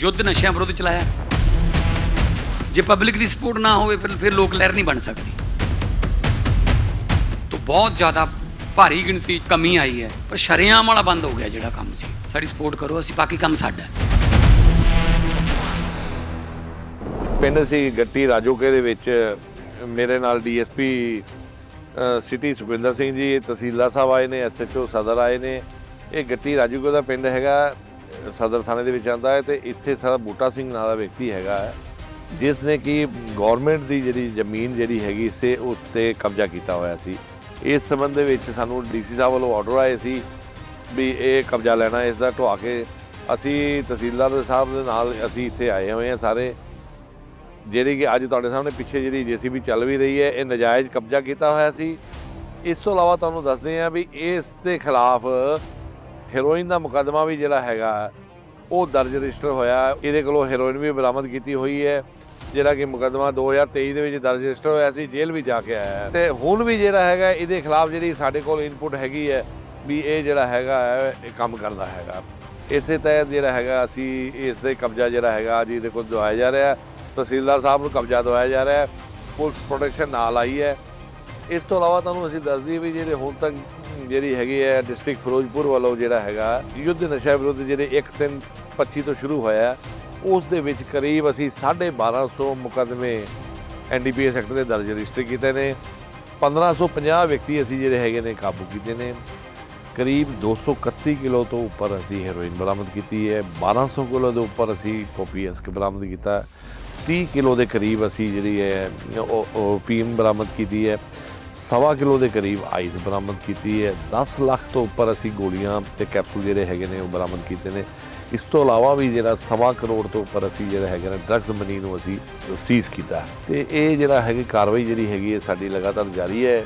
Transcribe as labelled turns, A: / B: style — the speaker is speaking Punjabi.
A: ਯੁੱਧ ਨਸ਼ਿਆਂ ਵਿਰੁੱਧ ਚਲਾਇਆ। ਜੇ ਪਬਲਿਕ ਦੀ ਸਪੋਰਟ ਨਾ ਹੋਵੇ, ਫਿਰ ਫਿਰ ਲੋਕ ਲਹਿਰ ਨਹੀਂ ਬਣ ਸਕਦੀ। ਤਾਂ ਬਹੁਤ ਜ਼ਿਆਦਾ ਭਾਰੀ ਗਿਣਤੀ ਕਮੀ ਆਈ ਹੈ। ਪਰ ਸ਼ਰੇਆਮ ਵਾਲਾ ਬੰਦ ਹੋ ਗਿਆ ਜਿਹੜਾ ਕੰਮ ਸੀ। ਸਾਡੀ ਸਪੋਰਟ ਕਰੋ, ਅਸੀਂ ਬਾਕੀ ਕੰਮ ਸਾਡਾ।
B: ਪਿੰਡ ਸੀ ਗੱਟੀ ਰਾਜੋਕੇ ਦੇ ਵਿੱਚ। ਮੇਰੇ ਨਾਲ ਡੀਐਸਪੀ ਸਿਟੀ ਸੁਖਵਿੰਦਰ ਸਿੰਘ ਜੀ, ਤਹਿਸੀਲਦਾਰ ਸਾਹਿਬ ਆਏ ਨੇ ਐਸਐਚਓ ਸਦਰ ਆਏ ਨੇ। ਇਹ ਗੱਟੀ ਰਾਜੋਕੇ ਦਾ ਪਿੰਡ ਹੈਗਾ। ਸਦਰ ਥਾਣੇ ਦੇ ਵਿੱਚ ਆਉਂਦਾ ਹੈ ਤੇ ਇੱਥੇ ਸਾਡਾ ਬੂਟਾ ਸਿੰਘ ਨਾਂ ਦਾ ਵਿਅਕਤੀ ਹੈਗਾ ਹੈ, ਜਿਸ ਨੇ ਕਿ ਗਵਰਨਮੈਂਟ ਦੀ ਜਿਹੜੀ ਜ਼ਮੀਨ ਜਿਹੜੀ ਹੈਗੀ ਸੀ ਉਸ ਤੇ ਕਬਜ਼ਾ ਕੀਤਾ ਹੋਇਆ ਸੀ। ਇਸ ਸੰਬੰਧ ਦੇ ਵਿੱਚ ਸਾਨੂੰ ਡੀਸੀ ਸਾਹਿਬ ਵੱਲੋਂ ਆਰਡਰ ਆਏ ਸੀ ਵੀ ਇਹ ਕਬਜ਼ਾ ਲੈਣਾ ਇਸ ਦਾ ਢਵਾ ਕੇ ਅਸੀਂ ਤਹਿਸੀਲਦਾਰ ਸਾਹਿਬ ਦੇ ਨਾਲ ਅਸੀਂ ਇੱਥੇ ਆਏ ਹੋਏ ਹਾਂ ਸਾਰੇ। ਜਿਹੜੀ ਕਿ ਅੱਜ ਤੁਹਾਡੇ ਸਾਹਮਣੇ ਪਿੱਛੇ ਜਿਹੜੀ ਜੀਸੀਬੀ ਚੱਲ ਵੀ ਰਹੀ ਹੈ ਇਹ ਨਜਾਇਜ਼ ਕਬਜ਼ਾ ਕੀਤਾ ਹੋਇਆ ਸੀ। ਇਸ ਤੋਂ ਇਲਾਵਾ ਤੁਹਾਨੂੰ ਦੱਸਦੇ ਹਾਂ ਵੀ ਇਸ ਦੇ ਖਿਲਾਫ ਹੈਰੋਇਨ ਦਾ ਮੁਕੱਦਮਾ ਵੀ ਜਿਹੜਾ ਹੈਗਾ ਉਹ ਦਰਜ ਰਜਿਸਟਰ ਹੋਇਆ। ਇਹਦੇ ਕੋਲੋਂ ਹੈਰੋਇਨ ਵੀ ਬਰਾਮਦ ਕੀਤੀ ਹੋਈ ਹੈ ਜਿਹੜਾ ਕਿ ਮੁਕੱਦਮਾ 2023 ਦੇ ਵਿੱਚ ਦਰਜ ਰਜਿਸਟਰ ਹੋਇਆ ਸੀ ਜੇਲ੍ਹ ਵੀ ਜਾ ਕੇ ਆਇਆ ਹੈ। ਤੇ ਹੁਣ ਵੀ ਜਿਹੜਾ ਹੈਗਾ ਇਹਦੇ ਖਿਲਾਫ ਜਿਹੜੀ ਸਾਡੇ ਕੋਲ ਇਨਪੁਟ ਹੈਗੀ ਹੈ ਵੀ ਇਹ ਜਿਹੜਾ ਹੈਗਾ ਹੈ, ਇਹ ਕੰਮ ਕਰਦਾ ਹੈਗਾ। ਇਸੇ ਤਹਿਤ ਜਿਹੜਾ ਹੈਗਾ ਅਸੀਂ ਇਸ ਦੇ ਕਬਜ਼ਾ ਜਿਹੜਾ ਹੈਗਾ ਜੀ ਇਹਦੇ ਕੋਲ ਦਵਾਇਆ ਜਾ ਰਿਹਾ ਤਹਿਸੀਲਦਾਰ ਸਾਹਿਬ ਨੂੰ ਕਬਜ਼ਾ ਦਵਾਇਆ ਜਾ ਰਿਹਾ ਪੁਲਿਸ ਪ੍ਰੋਟੈਕਸ਼ਨ ਨਾਲ ਆਈ ਹੈ। ਇਸ ਤੋਂ ਇਲਾਵਾ ਤੁਹਾਨੂੰ ਅਸੀਂ ਦੱਸ ਦਈਏ ਵੀ ਜਿਹੜੇ ਹੁਣ ਤੱਕ ਜਿਹੜੀ ਹੈਗੀ ਹੈ ਡਿਸਟ੍ਰਿਕਟ ਫਿਰੋਜ਼ਪੁਰ ਵੱਲੋਂ ਜਿਹੜਾ ਹੈਗਾ, ਯੁੱਧ ਨਸ਼ਾ ਵਿਰੁੱਧ ਜਿਹੜੇ 1 3 25 ਤੋਂ ਸ਼ੁਰੂ ਹੋਇਆ, ਉਸ ਦੇ ਵਿੱਚ ਕਰੀਬ ਅਸੀਂ 1250 ਮੁਕੱਦਮੇ ਐਨਡੀਪੀਐਸ ਐਕਟ ਦੇ ਦਰਜ ਰਜਿਸਟਰ ਕੀਤੇ ਨੇ। 1550 ਵਿਅਕਤੀ ਅਸੀਂ ਜਿਹੜੇ ਹੈਗੇ ਨੇ ਕਾਬੂ ਕੀਤੇ ਨੇ। ਕਰੀਬ 231 ਕਿਲੋ ਤੋਂ ਉੱਪਰ ਅਸੀਂ ਹੈਰੋਇਨ ਬਰਾਮਦ ਕੀਤੀ ਹੈ। 1200 ਕਿਲੋ ਦੇ ਉੱਪਰ ਅਸੀਂ ਪੋਪੀਐਸ ਬਰਾਮਦ ਕੀਤਾ। 30 ਕਿਲੋ ਦੇ ਕਰੀਬ ਅਸੀਂ ਜਿਹੜੀ ਹੈ, ਉਹ ਉਹ ਪੀਨ ਬਰਾਮਦ ਕੀਤੀ ਹੈ। ਸਵਾ ਕਿਲੋ ਦੇ ਕਰੀਬ ਆਈਸ ਬਰਾਮਦ ਕੀਤੀ ਹੈ। 10 ਲੱਖ ਤੋਂ ਉੱਪਰ ਅਸੀਂ ਗੋਲੀਆਂ ਤੇ ਕੈਪਸੂਲ ਜਿਹੜੇ ਹੈਗੇ ਨੇ ਉਹ ਬਰਾਮਦ ਕੀਤੇ ਨੇ। ਇਸ ਤੋਂ ਇਲਾਵਾ ਵੀ ਜਿਹੜਾ ਸਵਾ ਕਰੋੜ ਤੋਂ ਉੱਪਰ ਅਸੀਂ ਜਿਹੜਾ ਹੈਗਾ ਨੇ ਡਰੱਗਸ ਮਨੀ ਨੂੰ ਅਸੀਂ ਸੀਜ਼ ਕੀਤਾ। ਤੇ ਇਹ ਜਿਹੜਾ ਹੈਗੀ ਕਾਰਵਾਈ ਜਿਹੜੀ ਹੈਗੀ ਹੈ, ਸਾਡੀ ਲਗਾਤਾਰ ਜਾਰੀ ਹੈ।